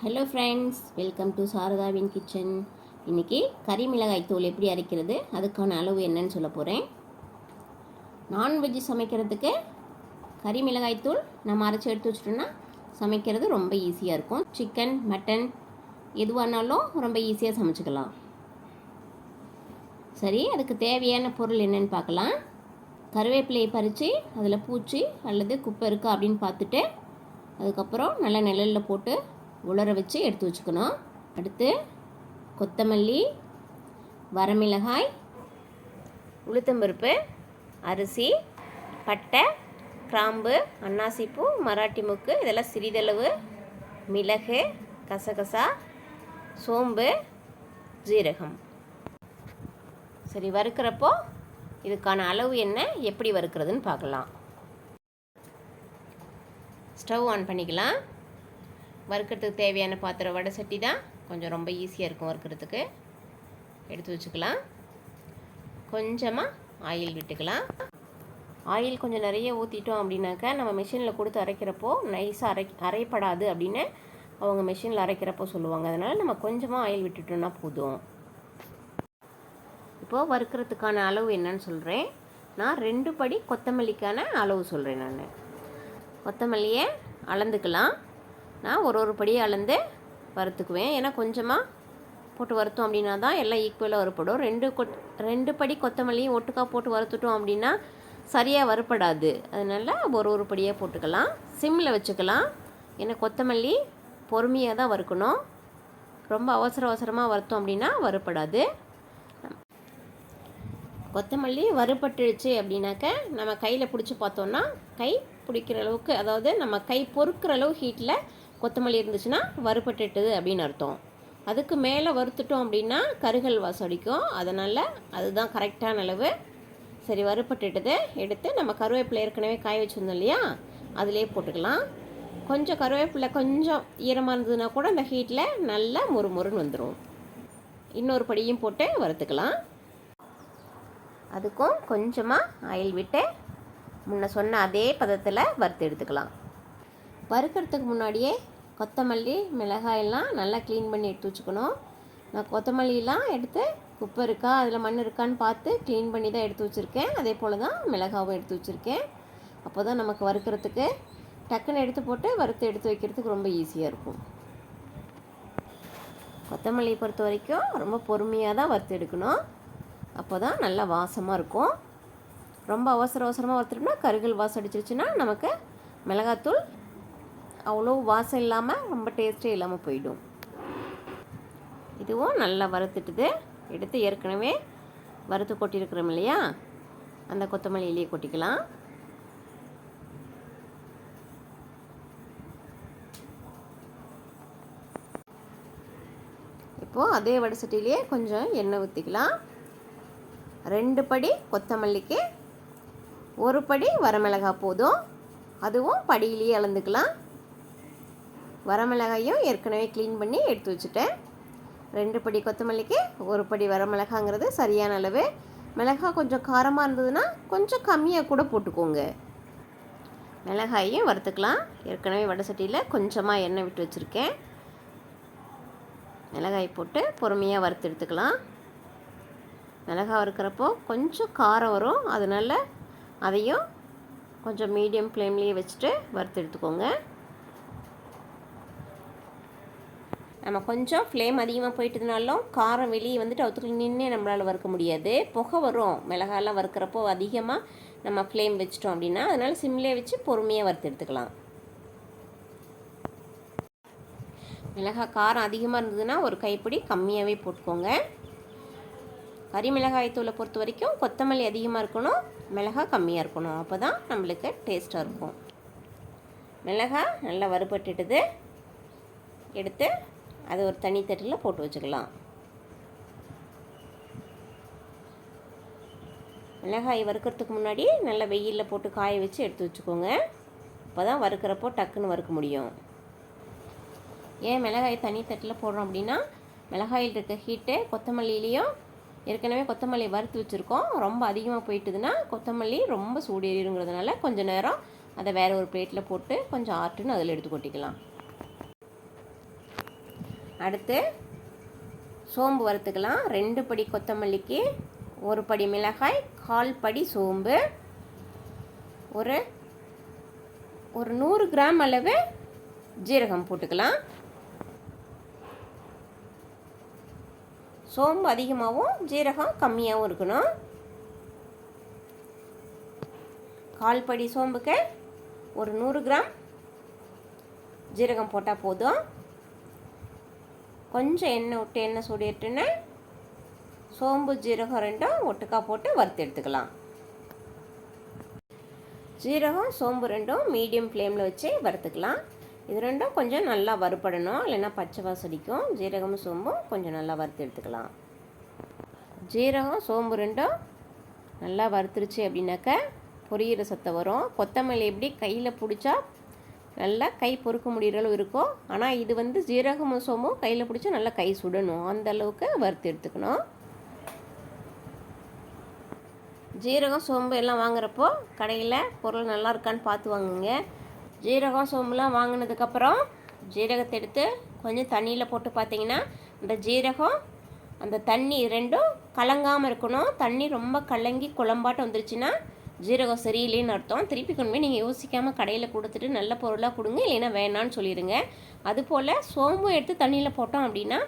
Hello friends welcome to சாரதாவின் kitchen இன்றைக்கி கறி மிளகாய் தூள் எப்படி அரைக்கிறது? அதுக்கான அளவு என்னன்னு சொல்ல போகிறேன் நான்வெஜ் சமைக்கிறதுக்கு கறி மிளகாய் தூள் நம்ம அரைச்சி எடுத்து வச்சிட்டோம்னா சமைக்கிறது ரொம்ப ஈஸியாக இருக்கும். சிக்கன் மட்டன் எதுவானாலும் ரொம்ப ஈஸியாக சமைச்சிக்கலாம். சரி அதுக்கு தேவையான பொருள் என்னென்னு பார்க்கலாம். கருவேப்பிலையை பறித்து அதில் பூச்சி அல்லது குப்பை இருக்கா அப்படின்னு பார்த்துட்டு அதுக்கப்புறம் நல்லா நிழலில் போட்டு உலர வச்சு எடுத்து வச்சுக்கணும். அடுத்து கொத்தமல்லி வரமிளகாய் உளுத்தம்பருப்பு அரிசி பட்டை கிராம்பு அன்னாசிப்பூ மராட்டி முக்கு இதெல்லாம் சிறிதளவு மிளகு கசகசா சோம்பு ஜீரகம். சரி வறுக்கிறப்போ இதுக்கான அளவு என்ன எப்படி வறுக்கிறதுன்னு பார்க்கலாம். ஸ்டவ் ஆன் பண்ணிக்கலாம். வறுக்கிறதுக்கு தேவையான பாத்திரம் வடை சட்டி தான். கொஞ்சம் ரொம்ப ஈஸியாக இருக்கும் வறுக்கிறதுக்கு. எடுத்து வச்சுக்கலாம். கொஞ்சமாக ஆயில் விட்டுக்கலாம். ஆயில் கொஞ்சம் நிறைய ஊற்றிட்டோம் அப்படின்னாக்கா நம்ம மிஷினில் கொடுத்து அரைக்கிறப்போ நைஸாக அரை அரைப்படாது அப்படின்னு அவங்க மிஷினில் அரைக்கிறப்போ சொல்லுவாங்க. அதனால் நம்ம கொஞ்சமாக ஆயில் விட்டுட்டோம்னா போதும். இப்போது வறுக்கிறதுக்கான அளவு என்னன்னு சொல்கிறேன் நான் ரெண்டு படி கொத்தமல்லிக்கான அளவு சொல்கிறேன் நான். கொத்தமல்லியை அளந்துக்கலாம். நான் ஒரு ஒரு படியாக அளந்து வறுத்துக்குவேன். ஏன்னா கொஞ்சமாக போட்டு வறுத்தோம் அப்படின்னா தான் எல்லாம் ஈக்குவலாக வறுப்படும் ரெண்டு கொத் ரெண்டு படி கொத்தமல்லியும் ஒட்டுக்கா போட்டு வறுத்துட்டோம் அப்படின்னா சரியாக வறுப்படாது அதனால் ஒரு ஒரு படியாக போட்டுக்கலாம். சிம்மில் வச்சுக்கலாம். ஏன்னா கொத்தமல்லி பொறுமையாக தான் வறுக்கணும். ரொம்ப அவசர அவசரமாக வறுத்தோம் அப்படின்னா வறுப்படாது கொத்தமல்லி வறுபட்டுடுச்சு அப்படின்னாக்க நம்ம கையில் பிடிச்சி பார்த்தோன்னா கை பிடிக்கிற அளவுக்கு அதாவது நம்ம கை பொறுக்கிற அளவு ஹீட்டில் கொத்தமல்லி இருந்துச்சுன்னா வறுபட்டுட்டுது அப்படின்னு அர்த்தம். அதுக்கு மேலே வறுத்துட்டோம் அப்படின்னா கருகல் வாசம் அடிக்கும். அதனால் அதுதான் கரெக்டான அளவு. சரி வறுபட்டுட்டது எடுத்து நம்ம கருவேப்பிலை ஏற்கனவே காய வச்சுருந்தோம் இல்லையா? அதிலே போட்டுக்கலாம். கொஞ்சம் கருவேப்பிலை கொஞ்சம் ஈரமாக இருந்ததுன்னா கூட அந்த ஹீட்டில் நல்லா முறுமுறுன்னு வந்துடும் இன்னொரு படியும் போட்டு வறுத்துக்கலாம். அதுக்கும் கொஞ்சமாக ஆயில் விட்டு முன்ன சொன்ன அதே பதத்தில் வறுத்து எடுத்துக்கலாம். வறுக்கிறதுக்கு முன்னாடியே கொத்தமல்லி மிளகாயெல்லாம் நல்லா க்ளீன் பண்ணி எடுத்து வச்சுக்கணும். நான் கொத்தமல்லிலாம் எடுத்து குப்பை இருக்கா அதில் மண் இருக்கான்னு பார்த்து க்ளீன் பண்ணி தான் எடுத்து வச்சுருக்கேன். அதே போல் தான் மிளகாவும் எடுத்து வச்சுருக்கேன். அப்போ தான் நமக்கு வறுக்கிறதுக்கு டக்குன்னு எடுத்து போட்டு வறுத்து எடுத்து வைக்கிறதுக்கு ரொம்ப ஈஸியாக இருக்கும். கொத்தமல்லியை பொறுத்த வரைக்கும் ரொம்ப பொறுமையாக தான் வறுத்து எடுக்கணும். அப்போ தான் நல்லா வாசமாக இருக்கும். ரொம்ப அவசர அவசரமாக வறுத்துட்டோம்னா கருகல் வாசம் அடிச்சிருச்சுன்னா நமக்கு மிளகாத்தூள் அவ்வளோ வாசம் இல்லாமல் ரொம்ப டேஸ்ட்டே இல்லாமல் போயிடும். இதுவும் நல்லா வறுத்துட்டுது. எடுத்து ஏற்கனவே வறுத்து கொட்டியிருக்கிறோம் இல்லையா? அந்த கொத்தமல்லி இலையை கொட்டிக்கலாம். இப்போது அதே வடைசட்டிலேயே கொஞ்சம் எண்ணெய் ஊற்றிக்கலாம் ரெண்டு படி கொத்தமல்லிக்கு ஒரு படி வரமிளகாய் போதும். அதுவும் படியிலேயே அளந்துக்கலாம். வரமிளகாயும் ஏற்கனவே க்ளீன் பண்ணி எடுத்து வச்சுட்டேன். ரெண்டு படி கொத்தமல்லிக்கு ஒரு படி வரமிளகாங்கிறது சரியான அளவு. மிளகாய் கொஞ்சம் காரமாக இருந்ததுன்னா கொஞ்சம் கம்மியாக கூட போட்டுக்கோங்க. மிளகாயும் வறுத்துக்கலாம். ஏற்கனவே வடை சட்டியில் கொஞ்சமாக எண்ணெய் விட்டு வச்சுருக்கேன். மிளகாய் போட்டு பொறுமையாக வறுத்து எடுத்துக்கலாம். மிளகாய் வறுக்கிறப்போ கொஞ்சம் காரம் வரும். அதனால் அதையும் கொஞ்சம் மீடியம் ஃப்ளேம்லேயே வச்சுட்டு வறுத்து எடுத்துக்கோங்க. நம்ம கொஞ்சம் ஃப்ளேம் அதிகமாக போயிட்டதுனாலும் காரம் வெளியே வந்துட்டு அவுத்துக்குள்ள நின்று நம்மளால் வறுக்க முடியாது. புகை வரும். மிளகாலாம் வறுக்கிறப்போ அதிகமாக நம்ம ஃப்ளேம் வச்சிட்டோம் அப்படின்னா அதனால் சிம்லே வச்சு பொறுமையாக வறுத்து எடுத்துக்கலாம். மிளகாய் காரம் அதிகமாக இருந்ததுன்னா ஒரு கைப்பிடி கம்மியாகவே போட்டுக்கோங்க. கறி மிளகாய் தூளை பொறுத்த வரைக்கும் கொத்தமல்லி அதிகமாக இருக்கணும் மிளகாய் கம்மியாக இருக்கணும். அப்போ தான் நம்மளுக்கு டேஸ்ட்டாக இருக்கும். மிளகாய் நல்லா வறுபட்டுட்டுது. எடுத்து அது ஒரு தனி தட்டில் போட்டு வச்சுக்கலாம். மிளகாய் வறுக்கிறதுக்கு முன்னாடி நல்லா வெயிலில் போட்டு காய வச்சு எடுத்து வச்சுக்கோங்க. அப்போ தான் வறுக்கிறப்போ டக்குன்னு வறுக்க முடியும். ஏன் மிளகாய் தனி தட்டில் போடுறோம் அப்படின்னா மிளகாயில் இருக்க ஹீட்டு கொத்தமல்லியிலையும் ஏற்கனவே கொத்தமல்லி வறுத்து வச்சுருக்கோம். ரொம்ப அதிகமாக போயிட்டுதுன்னா கொத்தமல்லி ரொம்ப சூடு கொஞ்சம் நேரம் அதை வேறு ஒரு பிளேட்டில் போட்டு கொஞ்சம் ஆட்டுன்னு அதில் எடுத்து கொட்டிக்கலாம். அடுத்து சோம்பு வறுத்துக்கலாம். ரெண்டு படி கொத்தமல்லிக்கு ஒரு படி மிளகாய் கால் படி சோம்பு. ஒரு ஒரு நூறு கிராம் அளவு ஜீரகம் போட்டுக்கலாம். சோம்பு அதிகமாகவும் ஜீரகம் கம்மியாகவும் இருக்கணும். கால் படி சோம்புக்கு ஒரு நூறு கிராம் ஜீரகம் போட்டால் போதும். கொஞ்சம் எண்ணெய் விட்டு எண்ணெய் சூடிட்டுன்னு சோம்பு ஜீரகம் ரெண்டும் ஒட்டுக்கா போட்டு வறுத்து எடுத்துக்கலாம். ஜீரகம் சோம்பு ரெண்டும் மீடியம் ஃப்ளேமில் வச்சு வறுத்துக்கலாம். இது ரெண்டும் கொஞ்சம் நல்லா வறுப்படணும் இல்லைன்னா பச்சை வாசடிக்கும் ஜீரகமும் சோம்பும் கொஞ்சம் நல்லா வறுத்து எடுத்துக்கலாம். ஜீரகம் சோம்பு ரெண்டும் நல்லா வறுத்துருச்சு அப்படின்னாக்க பொரியிற சத்தம் வரும். கொத்தமல்லி எப்படி கையில் பிடிச்சா நல்லா கை பொறுக்க முடிகிற அளவு இருக்கும். ஆனால் இது வந்து ஜீரகமும் சோம்பும் கையில் பிடிச்சி நல்லா கை சுடணும். அந்த அளவுக்கு வறுத்து எடுத்துக்கணும். ஜீரகம் சோம்பு எல்லாம் வாங்குறப்போ கடையில் பொருள் நல்லா இருக்கான்னு பார்த்து வாங்குங்க. ஜீரகம் சோம்புலாம் வாங்கினதுக்கப்புறம் ஜீரகத்தை எடுத்து கொஞ்சம் தண்ணியில் போட்டு பார்த்தீங்கன்னா இந்த ஜீரகம் அந்த தண்ணி ரெண்டும் கலங்காமல் இருக்கணும். தண்ணி ரொம்ப கலங்கி குழம்பாட்டம் வந்துருச்சுன்னா ஜீரகம் சரியில்லைன்னு அர்த்தம். திருப்பி கொண்டு போய் நீங்கள் யோசிக்காமல் கடையில் கொடுத்துட்டு நல்ல பொருளாக கொடுங்க இல்லைன்னா வேணான்னு சொல்லிடுங்க. அதுபோல் சோம்பு எடுத்து தண்ணியில் போட்டோம் அப்படின்னா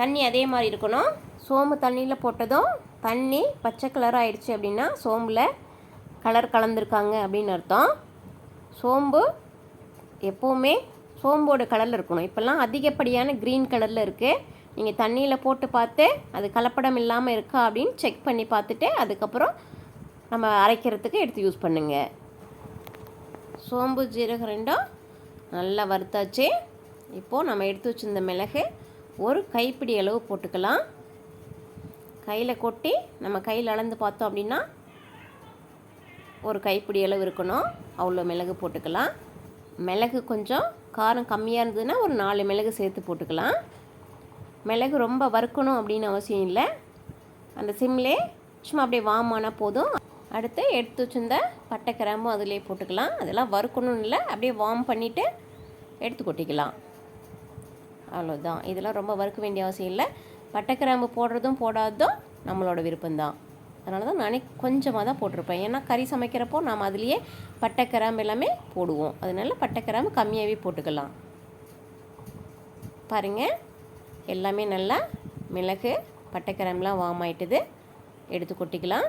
தண்ணி அதே மாதிரி இருக்கணும். சோம்பு தண்ணியில் போட்டதும் தண்ணி பச்சை கலர் ஆயிடுச்சு அப்படின்னா சோம்பில் கலர் கலந்துருக்காங்க அப்படின்னு அர்த்தம். சோம்பு எப்போவுமே சோம்போட கலரில் இருக்கணும். இப்போல்லாம் அதிகப்படியான க்ரீன் கலரில் இருக்குது நீங்கள் தண்ணியில் போட்டு பார்த்து அது கலப்படம் இல்லாமல் இருக்கா அப்படின்னு செக் பண்ணி பார்த்துட்டு அதுக்கப்புறம் நம்ம அரைக்கிறதுக்கு எடுத்து யூஸ் பண்ணுங்க. சோம்பு ஜீரகம் ரெண்டும் நல்லா வறுத்தாச்சு. இப்போது நம்ம எடுத்து வச்சிருந்த மிளகு ஒரு கைப்பிடி அளவு போட்டுக்கலாம். கையில் கொட்டி நம்ம கையில் அளந்து பார்த்தோம் அப்படின்னா ஒரு கைப்பிடி அளவு இருக்கணும். அவ்வளோ மிளகு போட்டுக்கலாம். மிளகு கொஞ்சம் காரம் கம்மியாக இருந்ததுன்னா ஒரு நாலு மிளகு சேர்த்து போட்டுக்கலாம். மிளகு ரொம்ப வறுக்கணும் அப்படின்னு அவசியம் இல்லை. அந்த சிம்லே சும்மா அப்படியே வாமானா போதும். அடுத்து எடுத்து வச்சிருந்த பட்டை கிராம்பும் அதிலே போட்டுக்கலாம். அதெல்லாம் வறுக்கணும்னு இல்லை அப்படியே வார்ம் பண்ணிவிட்டு எடுத்து கொட்டிக்கலாம். அவ்வளோதான் இதெல்லாம் ரொம்ப வறுக்க வேண்டிய அவசியம் இல்லை. பட்டை கிராம்பு போடுறதும் போடாததும் நம்மளோட விருப்பம்தான். அதனால தான் நானே கொஞ்சமாக தான் போட்டிருப்பேன். ஏன்னா கறி சமைக்கிறப்போ நாம் அதுலேயே பட்டை கிராம்பு எல்லாமே போடுவோம். அதனால பட்டை கிராம்பு கம்மியாகவே போட்டுக்கலாம். பாருங்கள் எல்லாமே நல்லா மிளகு பட்டை கிராம்புலாம் வார்ம் ஆயிட்டுது. எடுத்து கொட்டிக்கலாம்.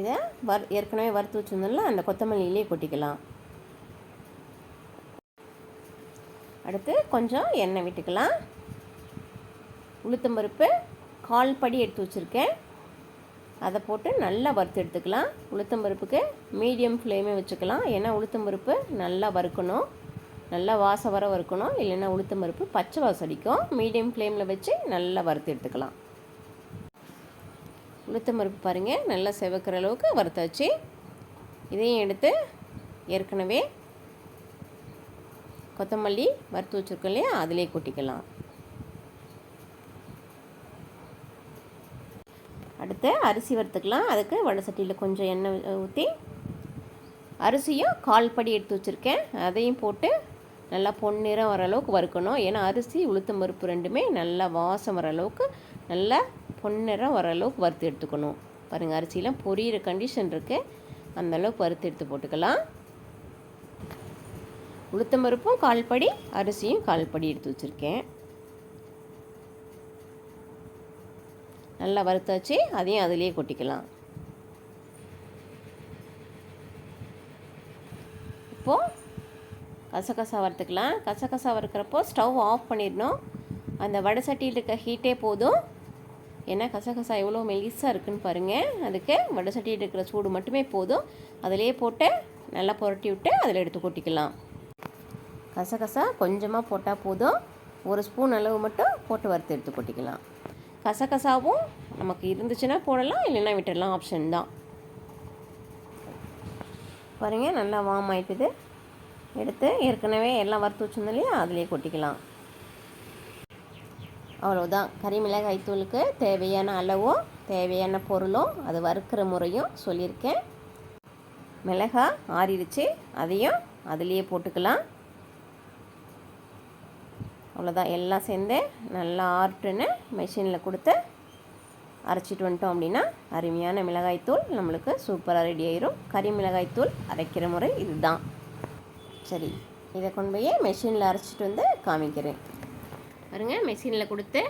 இதை வர் ஏற்கனவே வறுத்து வச்சுருந்தோம்ல அந்த கொத்தமல்லியிலே கொட்டிக்கலாம். அடுத்து கொஞ்சம் எண்ணெய் விட்டுக்கலாம். உளுத்தம்பருப்பு கால் படி எடுத்து வச்சுருக்கேன். அதை போட்டு நல்லா வறுத்து எடுத்துக்கலாம். உளுத்தம்பருப்புக்கு மீடியம் ஃப்ளேமே வச்சுக்கலாம். ஏன்னா உளுத்தம்பருப்பு நல்லா வறுக்கணும். நல்லா வாசம் வர வறுக்கணும். இல்லைன்னா உளுத்தம்பருப்பு பச்சை வாசம் அடிக்கும். மீடியம் ஃப்ளேமில் வச்சு நல்லா வறுத்து எடுத்துக்கலாம். உளுத்தம்பருப்பு பாருங்கள் நல்லா செவக்கிற அளவுக்கு வறுத்தாச்சு இதையும் எடுத்து ஏற்கனவே கொத்தமல்லி வறுத்து வச்சுருக்கோம் இல்லையா? அதிலே கொட்டிக்கலாம். அடுத்து அரிசி வறுத்துக்கலாம். அதுக்கு வடை சட்டியில் கொஞ்சம் எண்ணெய் ஊற்றி அரிசியும் கால் படி எடுத்து வச்சுருக்கேன். அதையும் போட்டு நல்லா பொன்னிறம் வர அளவுக்கு வறுக்கணும். ஏன்னா அரிசி உளுத்தம் பருப்பு ரெண்டுமே நல்லா வாசம் வர அளவுக்கு நல்லா பொன்னிறம் வர அளவுக்கு வறுத்து எடுத்துக்கணும். பாருங்கள் அரிசியெலாம் பொரியிற கண்டிஷன் இருக்குது அந்த அளவுக்கு வறுத்து எடுத்து போட்டுக்கலாம். உளுத்தம் பருப்பும் கால்படி அரிசியும் கால்படி எடுத்து வச்சுருக்கேன். நல்லா வறுத்தாச்சு அதையும் அதிலே கொட்டிக்கலாம். இப்போது கசகசா வறுத்துக்கலாம். கசகசா வறுக்கிறப்போ ஸ்டவ் ஆஃப் பண்ணிடணும். அந்த வடை சட்டியில் இருக்க ஹீட்டே போதும். ஏன்னா கசகசா எவ்வளோ மெலிசாக இருக்குன்னு பாருங்கள் அதுக்கு வடை சட்டியில் இருக்கிற சூடு மட்டுமே போதும். அதிலே போட்டு நல்லா புரட்டி விட்டு அதில் எடுத்து கொட்டிக்கலாம். கசகசா கொஞ்சமாக போட்டால் போதும். ஒரு ஸ்பூன் அளவு மட்டும் போட்டு வறுத்து எடுத்து கொட்டிக்கலாம். கசகசாவும் நமக்கு இருந்துச்சுன்னா போடலாம் இல்லைன்னா விட்டுடலாம் ஆப்ஷன் தான். பாருங்கள் நல்லா வார்ம் ஆயிட்டுது. எடுத்து ஏற்கனவே எல்லாம் வறுத்து வச்சுருந்தோம் இல்லையா? அதிலே கொட்டிக்கலாம். அவ்வளோதான் கறிமிளகாய் தூளுக்கு தேவையான அளவும் தேவையான பொருளும் அது வறுக்கிற முறையும் சொல்லியிருக்கேன். மிளகாய் ஆறிடுச்சு. அதையும் அதுலேயே போட்டுக்கலாம். அவ்வளோதான் எல்லாம் சேர்ந்து நல்லா ஆர்ட்டுன்னு மிஷினில் கொடுத்து அரைச்சிட்டு வந்துட்டோம் அப்படின்னா அருமையான மிளகாய்த்தூள் நம்மளுக்கு சூப்பராக ரெடி ஆயிரும். கறி மிளகாய்த்தூள் அரைக்கிற முறை இதுதான். சரி இதை கொண்டு போய் மிஷினில் அரைச்சிட்டு வந்து காமிக்கிறேன். பாருங்க மெஷினில் கொடுத்து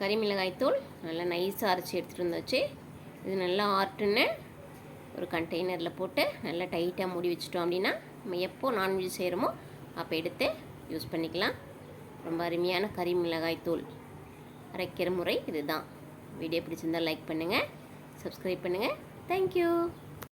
கறி மிளகாய்த்தூள் நல்லா நைஸாக அரைச்சி எடுத்துகிட்டு வந்தாச்சு இது நல்லா ஆர்ட்டுன்னு ஒரு கண்டெய்னரில் போட்டு நல்லா டைட்டாக மூடி வச்சிட்டோம் அப்படின்னா நம்ம எப்போ நான்வெஜ் செய்கிறோமோ அப்போ எடுத்து யூஸ் பண்ணிக்கலாம். ரொம்ப அருமையான கறி மிளகாய் தூள். அரைக்கிற முறை இதுதான். வீடியோ பிடிச்சிருந்தால் லைக் பண்ணுங்கள் சப்ஸ்கிரைப் பண்ணுங்கள் தேங்க்யூ